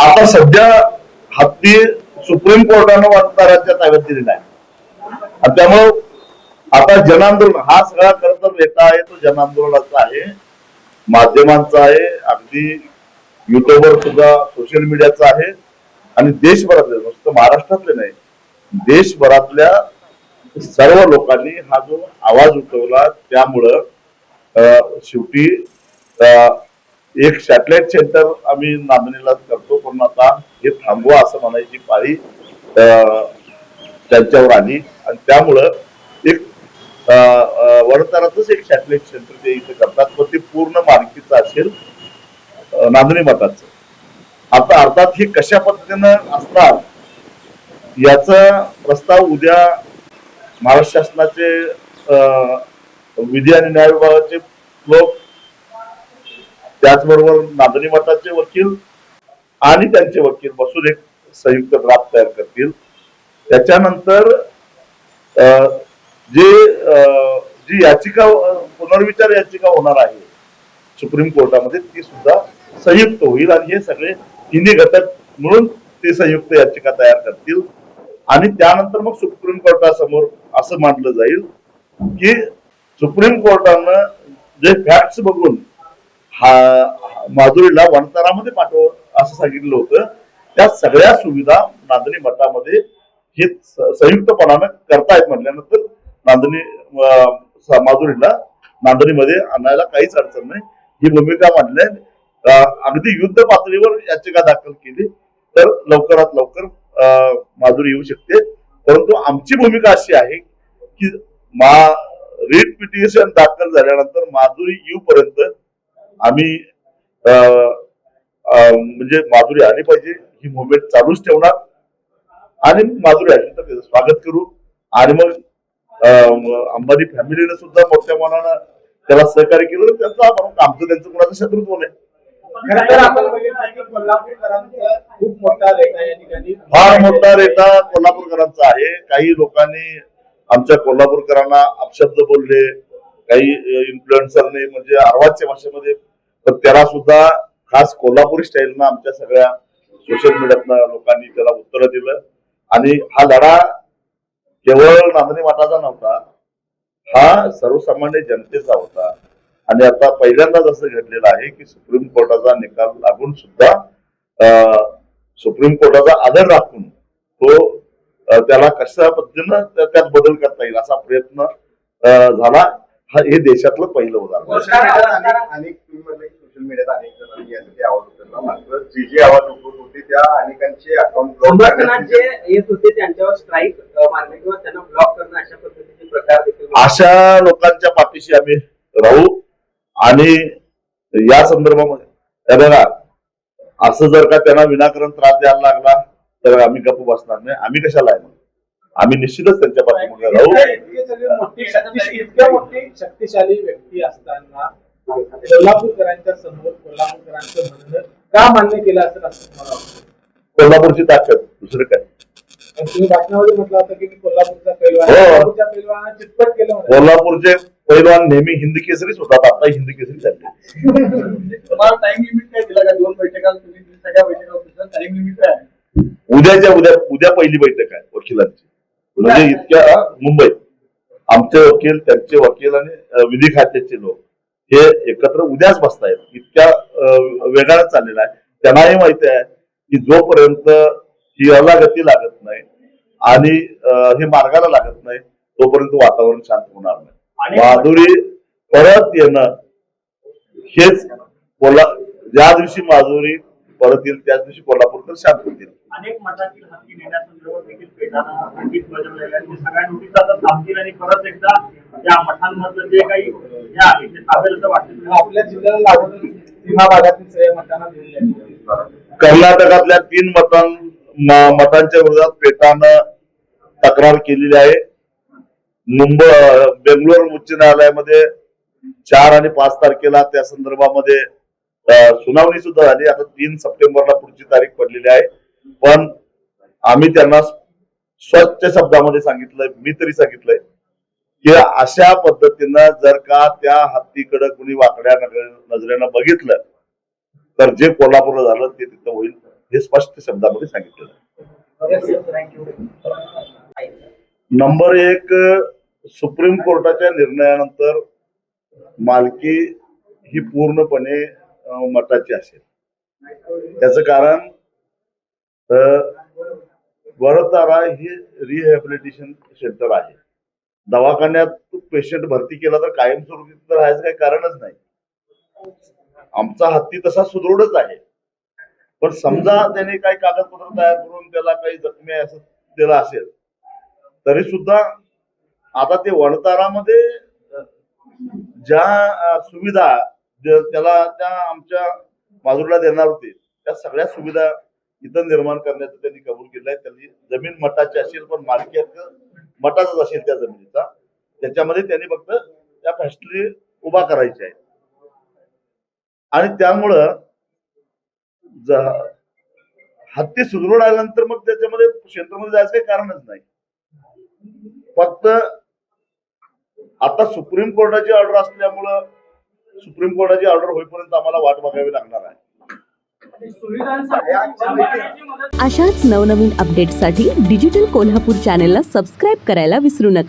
आता सध्या हत्ती सुप्रीम कोर्टानं वाटणाऱ्यांच्या ताब्यात दिलेला आहे. आणि त्यामुळं आता जनांदोलन हा सगळा खरं तर नेता आहे तो जनांदोलनाचा आहे माध्यमांचा आहे अगदी युट्यूबवर सुद्धा सोशल मीडियाचा आहे आणि देशभरातले नुसतं महाराष्ट्रातले नाही देशभरातल्या सर्व लोकांनी हा जो आवाज उठवला त्यामुळं अं, शेवटी अं, एक सॅटेलाइट सेंटर आम्ही नांदणीला करतो पण आता हे थांबवा असं म्हणायची पाळी अं, त्यांच्यावर आली. आणि त्यामुळं एक वडतारातच एक सॅटेलाइट सेंटर ते इथे करतात. पण ते पूर्ण मालकीचं असेल नांदणी मताचं. आता अर्थात हे कशा पद्धतीनं असणार याचा प्रस्ताव उद्या महाराष्ट्र शासनाचे विधी आणि न्याय विभागाचे लोक त्याचबरोबर नांदणी मताचे वकील आणि त्यांचे वकील बसून एक संयुक्त ड्राफ्ट तयार करतील. त्याच्यानंतर जे जी याचिका पुनर्विचार याचिका होणार आहे सुप्रीम कोर्टामध्ये ती सुद्धा संयुक्त होईल आणि हे सगळे तिन्ही घटक म्हणून ते संयुक्त याचिका तयार करतील. आणि त्यानंतर मग सुप्रीम कोर्टासमोर असं मानलं जाईल की सुप्रीम कोर्टानं जे फॅक्ट्स बघून हा माधुरीला वणतारामध्ये पाठव असं सांगितलं होतं. त्या सगळ्या सुविधा नांदणी मठामध्ये हे संयुक्तपणानं करतायत म्हटल्यानंतर नांदणी माधुरीला नांदणीमध्ये आणायला काहीच अडचण नाही. ही भूमिका मांडल्या अं, अगदी युद्ध पातळीवर याचिका दाखल केली. तर लवकरात लवकर अं, माधुरी येऊ शकते. परंतु आमची भूमिका अशी आहे की मा रिट पिटिशन दाखल झाल्यानंतर माधुरी येऊपर्यंत आम्ही म्हणजे माधुरी आली पाहिजे ही मुवमेंट चालूच ठेवणार. आणि माधुरी आली तर त्याचं स्वागत करू. आणि मग अंबानी फॅमिलीने सुद्धा मोठ्या मनानं त्याला सहकार्य केलं. त्यांचं आपण आमचं त्यांचं कुणाचं शत्रुत्व नाही. फार मोठा रेटा कोल्हापूरकरांचा आहे. काही लोकांनी आमच्या कोल्हापूरकरांना अपशब्द बोलले. काही इन्फ्लुएन्सरने म्हणजे अर्वाच्या भाषेमध्ये तर त्याला सुद्धा खास कोल्हापुरी स्टाईलनं आमच्या सगळ्या सोशल मीडियातनं लोकांनी त्याला उत्तर दिलं. आणि हा लढा केवळ नांदणी माताचा नव्हता हा सर्वसामान्य जनतेचा होता. आणि आता पहिल्यांदाच असं घडलेलं आहे की सुप्रीम कोर्टाचा निकाल लागून सुद्धा अं, सुप्रीम कोर्टाचा आदर राखून तो त्याला कशा पद्धतीनं त्यात बदल करता येईल असा प्रयत्न झाला. हा हे देशातलं पहिलं उदाहरण. मीडियात अनेक सोशल मीडियात अनेक जणांनी यासाठी आवाज उठवला मात्र जे जे आवाज उठवत होते त्या अनेकांचे अकाउंट जे येत होते त्यांच्यावर स्ट्राईक मारणे किंवा त्यांना ब्लॉक करणं अशा पद्धतीचे प्रकार देखील अशा लोकांच्या पाठीशी आम्ही राहू आणि या संदर्भामध्ये हे बघा असं जर का त्यांना विनाकारण त्रास द्यायला लागला तर आम्ही गप्प बसणार नाही. आम्ही कशाला आहे आम्ही निश्चितच त्यांच्या पाठीमागे राहू. शक्तिशाली व्यक्ती असताना कोल्हापूरकरांच्या समोर कोल्हापूरकरांचं म्हणणं का मान्य केलं असेल असं तुम्हाला वाटतं? कोल्हापूरची ताकद दुसरं काय तुम्ही भाषणामध्ये म्हटलं होतं की मी कोल्हापूरचा पैलवान हो. कोल्हापूरच्या पैलवानाला चितपट केलं. कोल्हापूरचे पैलवान नेहमी हिंद केसरीच होतात आता हिंद केसरी झाले तुम्हाला टाइम लिमिट काय दिला का दोन बैठका तुम्ही सगळ्या बैठका टाइम लिमिट काय आहे? उद्याच्या उद्या उद्या पहिली बैठक आहे वकिलांची म्हणजे इतक्या मुंबईत आमचे वकील त्यांचे वकील आणि विधी खात्याचे लोक हे एकत्र उद्याच बसतायत. इतक्या वेगानं चाललेला आहे. त्यांनाही माहिती आहे की जोपर्यंत ही अलागती लागत नाही आणि हे मार्गाला लागत नाही तोपर्यंत वातावरण शांत होणार नाही. माधुरी परत येणं हेच कोल्हा ज्या दिवशी माधुरी परत येईल त्याच दिवशी कोल्हापूरकर शांत होतील. अनेक मठातील हत्ती नेण्यासंदर्भात देखील पेटानं नोटीस बजावलेल्या आहेत. ते सगळ्या नोटीस आता थांबतील आणि परत एकदा या मठांमधलं जे काही हे आहे ते थांबेल असं वाटतं. आपल्या जिल्ह्याला लागून सीमा भागातील सगळ्या मतांना दिलेले आहे. कर्नाटकातल्या तीन मतां मतांच्या विरोधात पेटानं तक्रार केलेली आहे. मुंबई बेंगलोर उच्च न्यायालयामध्ये चार आणि पाच तारखेला त्या संदर्भामध्ये सुनावणी सुद्धा झाली. आता तीन सप्टेंबरला पुढची तारीख पडलेली आहे. पण आम्ही त्यांना स्वच्छ शब्दामध्ये सांगितलंय मी तरी सांगितलंय की अशा पद्धतीनं जर का त्या हत्तीकडे कुणी वाकड्या नजरेनं बघितलं तर जे कोल्हापूरला झालं ते तिथं होईल हे स्पष्ट शब्दामध्ये सांगितलं नंबर एक सुप्रीम कोर्टाच्या निर्णयानंतर मालकी ही पूर्णपणे अं, मठाची असेल. त्याच कारण वरतारा हे रिहॅबिलिटेशन सेंटर आहे. दवाखान्यात पेशंट भरती केला तर कायमस्वरूपी तिथं राहायचं काही कारणच नाही. आमचा हत्ती तसा सुदृढच आहे. पण समजा त्याने काही कागदपत्र तयार करून त्याला काही जखमी असं दिलं असेल तरी सुद्धा आता ते वणतारामध्ये ज्या सुविधा त्याला त्या आमच्या माजूरला देणार होते त्या सगळ्या सुविधा इथं निर्माण करण्याचं त्यांनी कबूल केलं आहे. त्यांनी जमीन मठाची असेल पण मालकी हक्क मठाचाच असेल त्या जमिनीचा. त्याच्यामध्ये त्यांनी फक्त त्या फॅक्टरी उभा करायची आहे. आणि त्यामुळं हत्ती सुदृढ आल्यानंतर मग त्याच्यामध्ये क्षेत्रामध्ये जायचं काही कारणच नाही. फक्त आता सुप्रीम कोर्टाची ऑर्डर असल्यामुळं सुप्रीम कोर्टाची ऑर्डर होईपर्यंत आम्हाला वाट बघावी लागणार आहे. अशाच नवनवीन अपडेट्ससाठी डिजिटल कोल्हापूर चॅनेलला सबस्क्राईब करायला विसरू नका.